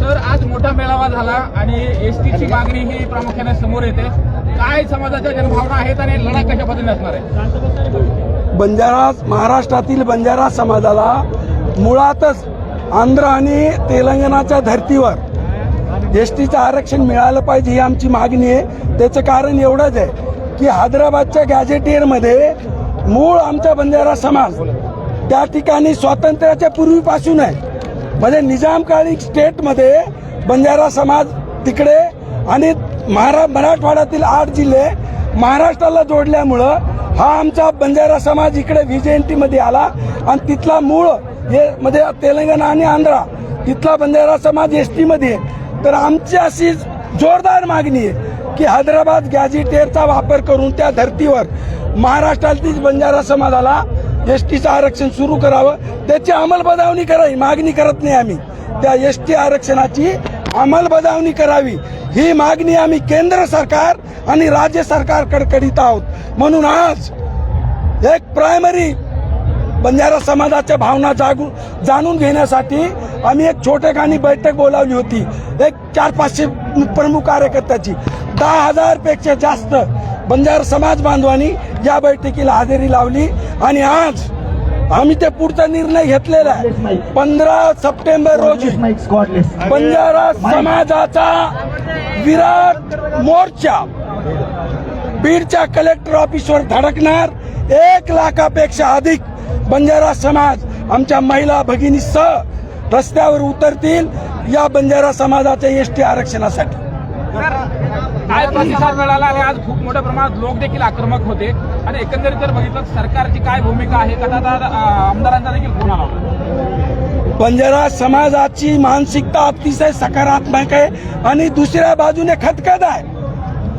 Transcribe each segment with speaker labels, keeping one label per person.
Speaker 1: Sir आज मोठा मेळावा झाला आणि एस ची मागणी ही प्रामुख्याने समोर येते. काय समाजाच्या जनभावना आहेत आणि लढा कशा पद्धतीने असणार आहे?
Speaker 2: बंजारा महाराष्ट्रातील बंजारा समाजाला मुळातच आंध्र आणि तेलंगणाच्या धर्तीवर एस टीचं आरक्षण मिळालं पाहिजे ही आमची मागणी आहे. त्याचं कारण एवढंच आहे की हैदराबादच्या गॅजेटियरमध्ये मूळ आमचा बंजारा समाज त्या ठिकाणी स्वातंत्र्याच्या पूर्वीपासून आहे म्हणजे निजामकाळी स्टेटमध्ये बंजारा समाज तिकडे आणि महारा मराठवाड्यातील आठ जिल्हे महाराष्ट्राला जोडल्यामुळं हा आमचा बंजारा समाज इकडे व्ही आला आणि तिथला मूळ हे म्हणजे तेलंगणा आणि आंध्रा तिथला बंजारा समाज एस टीमध्ये आहे. तर आमची अशी जोरदार मागणी आहे की हैदराबाद गॅझिटेअरचा वापर करून त्या धर्तीवर महाराष्ट्रातील बंजारा समाजाला एस टीचं आरक्षण सुरू करावं. त्याची अंमलबजावणी करावी. मागणी करत नाही आम्ही. त्या एस टी आरक्षणाची अंमलबजावणी करावी. ही मागणी आम्ही केंद्र सरकार आणि राज्य सरकारकडे करीत आहोत. म्हणून आज एक प्रायमरी बंजारा समाजाच्या भावना जागू जाणून घेण्यासाठी आम्ही एक छोटेखानी बैठक बोलावली होती. एक चार पाचशे प्रमुख कार्यकर्त्याची. दहा हजारपेक्षा जास्त बंजारा समाज बांधवांनी या बैठकीला हजेरी लावली आणि आज आम्ही ते पुढचा निर्णय घेतलेला आहे. पंधरा सप्टेंबर रोजी बंजारा समाजाचा विराट मोर्चा बीडच्या कलेक्टर ऑफिसवर धडकणार. एक लाखापेक्षा अधिक बंजारा समाज आमच्या महिला भगिनीसह रस्त्यावर उतरतील या बंजारा समाजाच्या एस टी आरक्षणासाठी.
Speaker 1: काय प्रतिसाद मिळाला आणि आज खूप मोठ्या प्रमाणात लोक देखील आक्रमक होते. आणि एकंदरीत जर बघितलं तर सरकारची काय भूमिका आहे? का आमदारांचा देखील फोन आला
Speaker 2: बंजारा समाजाची मानसिकता अतिशय सकारात्मक आहे आणि दुसऱ्या बाजूने खतखत आहे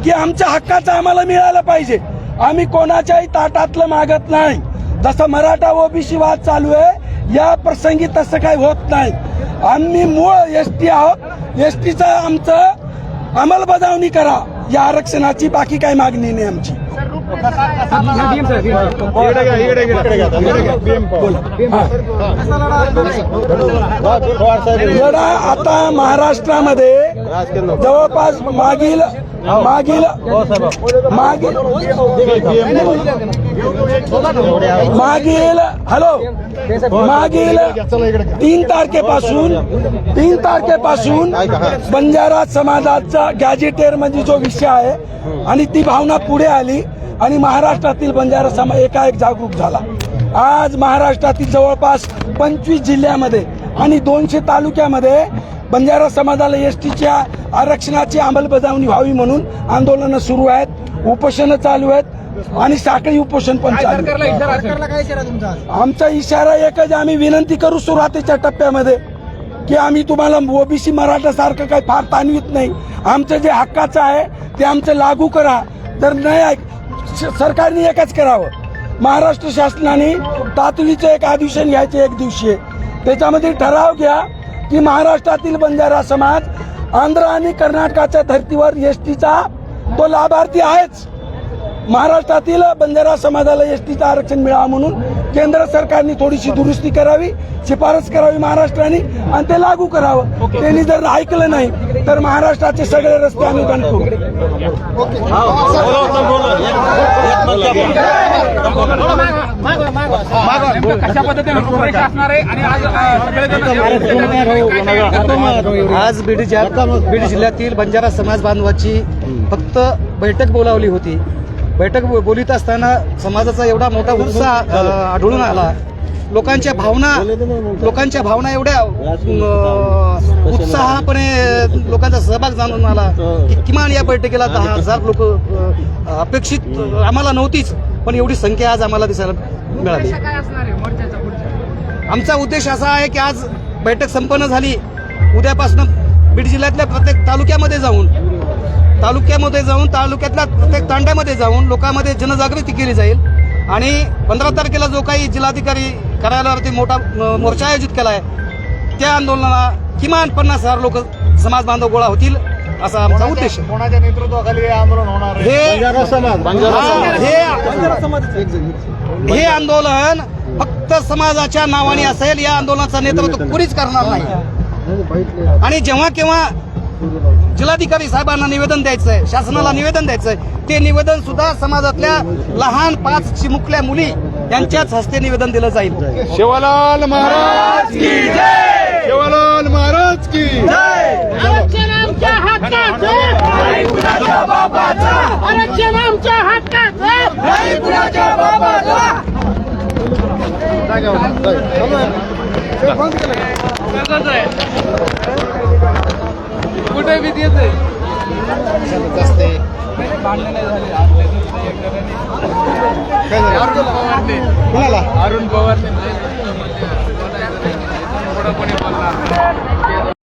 Speaker 2: की आमच्या हक्काचं आम्हाला मिळालं पाहिजे. आम्ही कोणाच्याही ताटातलं मागत नाही. जसं मराठा ओबीसी वाद चालू आहे या प्रसंगी तसं काही होत नाही. आम्ही मूळ एस टी आहोत. एस टीचं आमचं अंमलबजावणी करा. या आरक्षणाची बाकी काय मागणी नाही आमची. लढा आता महाराष्ट्रामध्ये जवळपास मागील मागील मागील मागील हॅलो मागील तीन तारखेपासून तीन तारखेपासून बंजारा समाजाचा गॅजेटेर म्हणजे जो विषय आहे आणि ती भावना पुढे आली आणि महाराष्ट्रातील बंजारा समाज एकाएक जागरूक झाला. आज महाराष्ट्रातील जवळपास पंचवीस जिल्ह्यामध्ये आणि दोनशे तालुक्यामध्ये बंजारा समाजाला एस टीच्या आरक्षणाची अंमलबजावणी व्हावी म्हणून आंदोलनं सुरू आहेत उपोषणं चालू आहेत. आणि साखळी उपोषण पण आमचा इशारा एकच आम्ही विनंती करू सुरुवातीच्या टप्प्यामध्ये की आम्ही तुम्हाला ओबीसी मराठा सारखं काही फार ताणवीत नाही. आमचं जे हक्काचं आहे ते आमचं लागू करा. तर नाही ऐक सरकारने एकच करावं. महाराष्ट्र शासनाने तातडीचं एक अधिवेशन घ्यायचे एक दिवशी. त्याच्यामध्ये ठराव घ्या की महाराष्ट्रातील बंजारा समाज आंध्र आणि कर्नाटकाच्या धर्तीवर एस टीचा तो लाभार्थी आहेच. महाराष्ट्रातील बंजारा समाजाला एस टीचं आरक्षण मिळावं म्हणून केंद्र सरकारने थोडीशी दुरुस्ती करावी शिफारस करावी महाराष्ट्राने आणि ते लागू करावं. त्यांनी जर ऐकलं नाही तर महाराष्ट्राचे सगळे रस्ते आम्ही बंद करू.
Speaker 1: नेमकं कशा पद्धतीने रूपरेषा असणार आहे आणि आज
Speaker 3: बीड जिल्ह्यातील बंजारा समाज बांधवाची फक्त बैठक बोलावली होती. बैठक बोलीत असताना समाजाचा एवढा मोठा उत्साह आढळून आला. लोकांच्या भावना लोकांच्या भावना एवढ्या उत्साहापणे लोकांचा सहभाग जाणून आला. की किमान या बैठकीला दहा हजार लोक अपेक्षित आम्हाला नव्हतीच पण एवढी संख्या आज आम्हाला दिसायला मिळाली. आमचा उद्देश असा आहे की आज बैठक संपन्न झाली. उद्यापासून बीड जिल्ह्यातल्या प्रत्येक तालुक्यामध्ये जाऊन तालुक्यामध्ये जाऊन तालुक्यातल्या प्रत्येक तांड्यामध्ये जाऊन लोकांमध्ये जनजागृती केली जाईल. आणि पंधरा तारखेला जो काही जिल्हाधिकारी कार्यालयावरती मोठा मोर्चा आयोजित केला आहे त्या आंदोलनाला किमान पन्नास हजार लोक समाज बांधव गोळा होतील असा आमचा उद्देश आहे.
Speaker 4: कोणाच्या नेतृत्वाखाली हे आंदोलन होणार आहे?
Speaker 3: हे
Speaker 4: समाज.
Speaker 3: हा, हे हे आंदोलन फक्त फक्त समाजाच्या नावाने असेल या आंदोलनाचं नेतृत्व कुणीच करणार नाही. आणि जेव्हा केव्हा जिल्हाधिकारी साहेबांना निवेदन द्यायचंय शासनाला निवेदन द्यायचंय. ते निवेदन सुद्धा समाजातल्या लहान पाच चिमुकल्या मुली यांच्याच हस्ते निवेदन दिलं जाईल.
Speaker 4: शिवलाल महाराज की जय! शिवलाल महाराज की
Speaker 1: आरक्षण
Speaker 4: कुणाला?
Speaker 5: अरुण पवार.